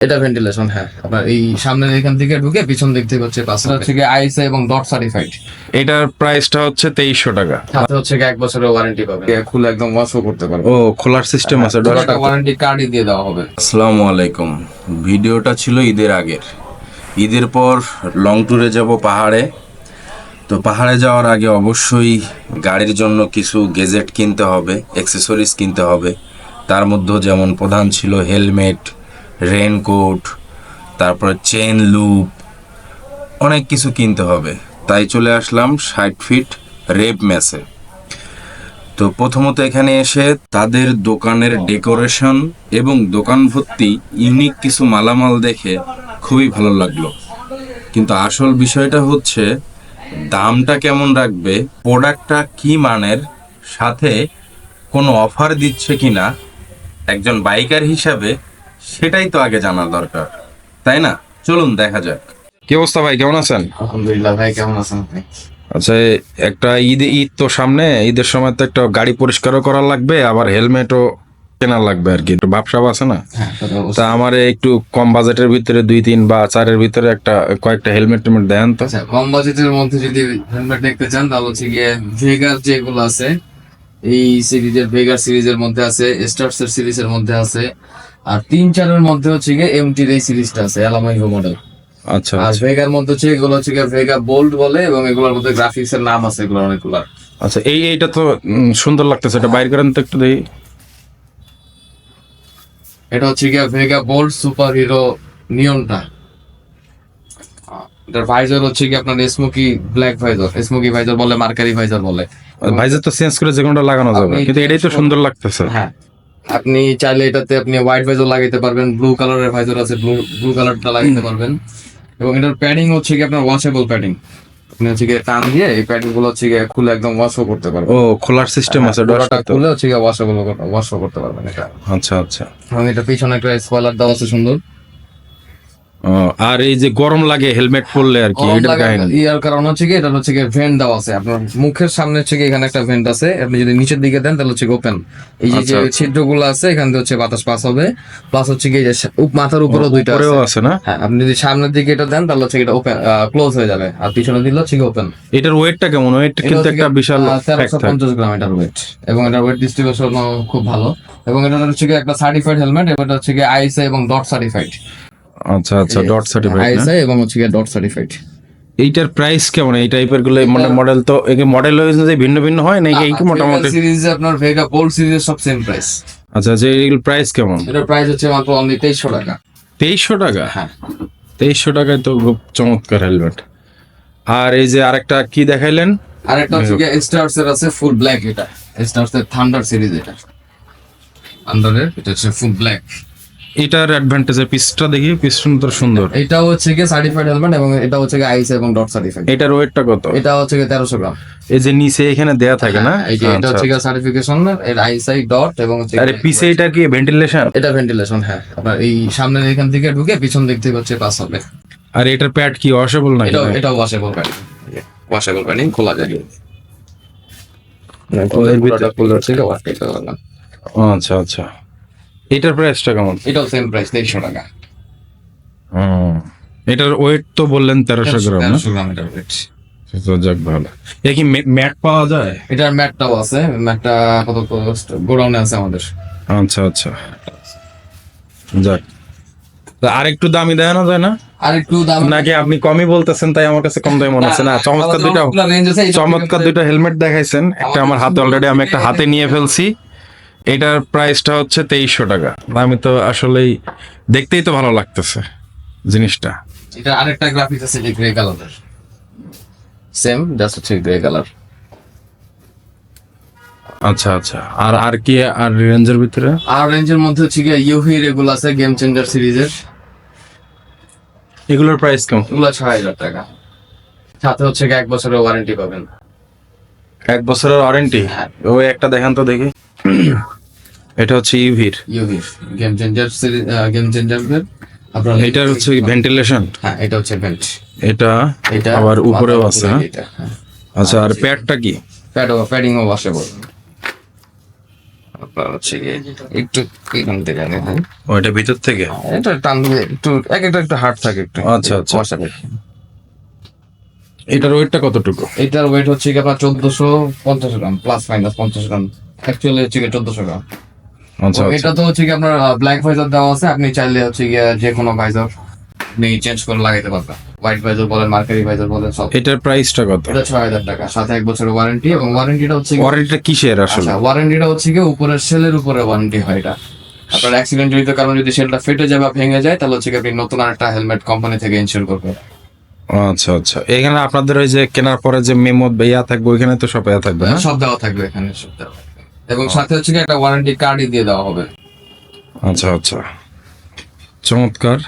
এটা ভেন্টিলেশন হ্যাঁ। আপনার এই সামনের এখান থেকে ঢুকে পিছন দিক থেকে হচ্ছে পাঁচ হচ্ছে কি আইএসআই এবং ডট সার্টিফাইড এটার প্রাইসটা হচ্ছে তেইশশো টাকা। সাথে হচ্ছে গিয়ে এক বছরের ওয়ারেন্টি পাবে খুলে একদম ওয়াশও করতে পারবে ও খোলার সিস্টেম আছে একটা ওয়ারেন্টি কার্ডই দিয়ে দেওয়া হবে। আসসালামু আলাইকুম। ভিডিওটা ছিল ঈদের আগের। ঈদের পর লং ট্যুরে যাব পাহাড়ে। তো পাহাড়ে যাওয়ার আগে অবশ্যই গাড়ির জন্য কিছু গেজেট কিনতে হবে অ্যাক্সেসরিজ কিনতে হবে। তার মধ্যে যেমন প্রধান ছিল হেলমেট রেনকোট তারপর চেন লুপ অনেক কিছু কিনতে হবে। তাই চলে আসলাম ষাট ফিট রেপ ম্যাসে তো প্রথমত এখানে এসে তাদের দোকানের ডেকোরেশন এবং দোকান ভর্তি ইউনিক কিছু মালামাল দেখে খুবই ভালো লাগল। কিন্তু আসল বিষয়টা হচ্ছে, দামটা কেমন রাখবে প্রোডাক্টটা কি মানের, সাথে কোনো অফার দিচ্ছে কিনা, একজন বাইকার হিসাবে সেটাই তো আগে জানা দরকার তাই না? চলুন দেখা যাক। কি অবস্থা ভাই কেমন আছেন? আলহামদুলিল্লাহ ভাই কেমন আছেন আচ্ছা একটা ঈদ ঈদ তো সামনে ঈদের সময় তো একটা গাড়ি পরিষ্কারও করা লাগবে আবার হেলমেটও কেনা লাগবে আর কি একটু ভাবসাব আছে না? হ্যাঁ। তা আমার একটু কম বাজেটের ভিতরে দুই তিন বা চারের ভিতরে একটা কয়েকটা হেলমেট টেলমেট দেন তো। আচ্ছা কম বাজেটের মধ্যে যদি হেলমেট দেখতে চান তাহলে হচ্ছে গিয়ে ভেগার যেগুলো আছে এই সিরিজের ভেগার সিরিজের মধ্যে আছে স্টার্স এর সিরিজের মধ্যে আছে আর তিন চারের মধ্যে হচ্ছে গিয়ে এমটির এই সিরিজটা আছে অ্যালামাইভো মডেল আচ্ছা আর আচ্ছা। ভেগার মধ্যে হচ্ছে এগুলো হচ্ছে গিয়ে ভেগা বোল্ড বলে এবং এগুলোর মধ্যে গ্রাফিক্স এর নাম আছে এগুলো অনেকগুলো। আচ্ছা এই এইটা তো সুন্দর লাগতেছে এটা বাইর করেন তো একটু দেখি। এটা হচ্ছে গিয়ে ভেগা বোল্ড সুপার হিরো নিয়নটা এটার ভাইজার হচ্ছে কি আপনার smoky black visor smoky visor বলে মার্কারি ভাইজার বলে। ভাইজার তো চেঞ্জ করে যে কোনোটা লাগানো যাবে। কিন্তু এটাই তো সুন্দর লাগতেছে। হ্যাঁ। আপনি চাইলে এটাতে আপনি হোয়াইট ভাইজার লাগাইতে পারবেন ব্লু কালারের ভাইজার আছে ব্লু ব্লু কালারটা লাগাইতে পারবেন। এবং এটার প্যাডিং হচ্ছে কি আপনার ওয়াশেবল প্যাডিং আপনি হচ্ছে গিয়ে টান দিয়ে এই প্যাডিংগুলো হচ্ছে গিয়ে খুলে একদম ওয়াশও করতে পারবেন। ও খোলার সিস্টেম আছে পুরোটা ডোরটা খুলে হচ্ছে গিয়ে ওয়াশেবল ওয়াশও করতে পারবেন এটা। আচ্ছা আচ্ছা। এবং এটা পিছনে একটা স্পয়লার দেওয়া আছে সুন্দর। আর এই যে গরম লাগে হেলমেট পরলে আর কি এটার কাহিনী। ইয়ার কারণ হচ্ছে কি এটা হচ্ছে কি ভেন্ট দেওয়া আছে। আপনার মুখের সামনে হচ্ছে কি এখানে একটা ভেন্ট আছে। আপনি যদি নিচের দিকে দেন তাহলে হচ্ছে ওপেন এই যে আচ্ছা, আচ্ছা। ছিদ্রগুলো আছে এখান থেকে হচ্ছে বাতাস পাস হবে। প্লাস হচ্ছে কি যে মাথার উপরেও দুইটা আছে। না? হ্যাঁ আপনি যদি সামনের দিকে এটা দেন তাহলে হচ্ছে এটা ওপেন ক্লোজ হয়ে যাবে। আর পিছনে দিলে হচ্ছে ওপেন এটার ওয়েটটা কেমন? ওয়েট কিন্তু একটা বিশাল তেরোশো factor। পঞ্চাশ গ্রাম এটার ওয়েট এবং এটার ওয়েট ডিস্ট্রিবিউশন খুব ভালো। এবং এটা হচ্ছে কি একটা সার্টিফাইড হেলমেট এবং এটা হচ্ছে কি আইএসআই এবং ডট সার্টিফাইড আচ্ছা আচ্ছা ডট সার্টিফাইড আইএসআই এবং হচ্ছে ডট সার্টিফাইড এইটার প্রাইস কেমন? এই টাইপেরগুলো মানে মডেল তো একে মডেল হয়েছে যে ভিন্ন ভিন্ন হয় নাকি এই কি মোটামুটি? সিরিজে আপনার ভেগা গোল্ড সিরিজের সব সেম প্রাইস আচ্ছা যে এগুলো প্রাইস কেমন? এটার প্রাইস হচ্ছে মাত্র অনলি তেইশশো টাকা। তেইশশো টাকা? হ্যাঁ। তেইশশো টাকায় তো খুব চমৎকার হেলমেট আর এই যে আরেকটা কি দেখাইলেন? আর একটা হচ্ছে স্টার্স এর আছে ফুল ব্ল্যাক এটা। স্টার্স এর থান্ডার সিরিজ এটা। আন্ডারের এটা হচ্ছে ফুল ব্ল্যাক এটার অ্যাডভান্টেজ পিসটা দেখি পিস্টন তো সুন্দর। এটা হচ্ছে কি সার্টিফাইড হেলমেট এবং এটা হচ্ছে কি আইস এবং ডট সার্টিফাইড এটার ওয়েটটা কত? এটা হচ্ছে কি তেরোশো গ্রাম। এই যে নিচে এখানে দেয়া থাকে না? এই যে এটা আচ্ছা। হচ্ছে কি সার্টিফিকেশন এর আইএসআই ডট এবং হচ্ছে আরে পিছে এটা কি ভেন্টিলেশন এটা ভেন্টিলেশন হ্যাঁ। আপনার এই সামনের এখান থেকে ঢুকে পিছন দিক থেকে হচ্ছে পাস হবে। আর এটার প্যাড কি ওয়াশেবল নাকি এটা এটা ওয়াশেবল প্যাডিং ওয়াশেবল প্যাডিং খোলা যায়। পারবেন। আচ্ছা আচ্ছা। এটার প্রাইসটা কেমন? এটাও সেম প্রাইস তেইশশো টাকা। হুম। এটার ওয়েট তো বললেন তেরোশো গ্রাম না? তেরোশো গ্রাম এটার। তো যাক ভালো। এ কি ম্যাট পাওয়া যায়? এটার ম্যাটটাও আছে ম্যাটটা আপাতত গোডাউনে আছে আমাদের। আচ্ছা আচ্ছা। যাক। তা আরেকটু দামি দেখানো যায় না? আর একটু দাম। নাকি আপনি কমই বলতেছেন তাই আমার কাছে কম দামি মনে হচ্ছে? না চমৎকার এই চমৎকার দুইটা হেলমেট দেখাইছেন। একটা আমার হাতে অলরেডি আমি একটা হাতে নিয়ে ফেলছি। এটার প্রাইসটা হচ্ছে তেইশশো টাকা। আমি তো আসলেই দেখতেই তো ভালো লাগতেছে জিনিসটা। এটা আরেকটা গ্রাফিক্স আছে যে গ্রে কালারের সেম জাস্ট হচ্ছে গ্রে কালার আচ্ছা আচ্ছা। আর আর কি আর রেঞ্জের ভিতরে? আর রেঞ্জের মধ্যে হচ্ছে গিয়ে ইউহির এগুলো আছে গেম চেঞ্জার সিরিজের এগুলোর প্রাইস কেমন? এগুলো ছয় হাজার টাকা। সাথে হচ্ছে এক বছরের ওয়ারেন্টি পাবেন। এক বছরের ওয়ারেন্টি হ্যাঁ। ওই একটা দেখান তো দেখি। এটা হচ্ছে ইভির ইউহির গেম চেঞ্জার গেম চেঞ্জার আপনার এটার হচ্ছে ভেন্টিলেশন হ্যাঁ এটা হচ্ছে ভেন্ট এটা এটা আবার উপরেও আছে হ্যাঁ? এটা, হ্যাঁ। আচ্ছা আর প্যাডটা কি? প্যাডিংও ওয়াশেবল আপনার হচ্ছে গিয়ে একটু এখান থেকে দেখুন ওইটা ভিতর থেকে? এটা টান একটু এক একটা একটু হার্ড থাকে একটু। আচ্ছা, আচ্ছা। এটার ওয়েটটা কতটুকু? এটার ওয়েট হচ্ছে কি আপনার চোদ্দশো পঞ্চাশ গ্রাম প্লাস মাইনাস পঞ্চাশ গ্রাম। অ্যাকচুয়ালি হচ্ছে চোদ্দশো গ্রাম। আচ্ছা আচ্ছা। এটা তো হচ্ছে কি আপনার ব্ল্যাক ভাইজার দেওয়া আছে আপনি চাইলে হচ্ছে গিয়ে যে কোনো ভাইজার আপনি চেঞ্জ করে লাগাইতে পারবেন। হোয়াইট ভাইজার বলেন মার্কারি ভাইজার বলেন সব। এটার প্রাইসটা কত? এটা ছয় হাজার টাকা সাথে এক বছরের ওয়ারেন্টি এবং ওয়ারেন্টিটা হচ্ছে ওয়ারেন্টিটা কিসের আসলে? আচ্ছা ওয়ারেন্টিটা হচ্ছে কি উপরের সেলের উপরে ওয়ারেন্টি হয় এটা। আপনার অ্যাক্সিডেন্ট জড়িত কারণে যদি সেলটা ফেটে যায় বা ভেঙে যায় তাহলে হচ্ছে কি আপনি নতুন একটা হেলমেট কোম্পানি থেকে ইনশিওর করবেন। আচ্ছা আচ্ছা। এখানে আপনাদের ওই যে কেনার পরে যে মেমো ইয়া থাকবে ওইখানে তো সব ইয়া থাকবে সব দেওয়া থাকবে এখানে সব দেওয়া। থাকবে। এবং সাথে হচ্ছে কি একটা ওয়ারেন্টি কার্ডই দিয়ে দেওয়া হবে। আচ্ছা আচ্ছা। চমৎকার।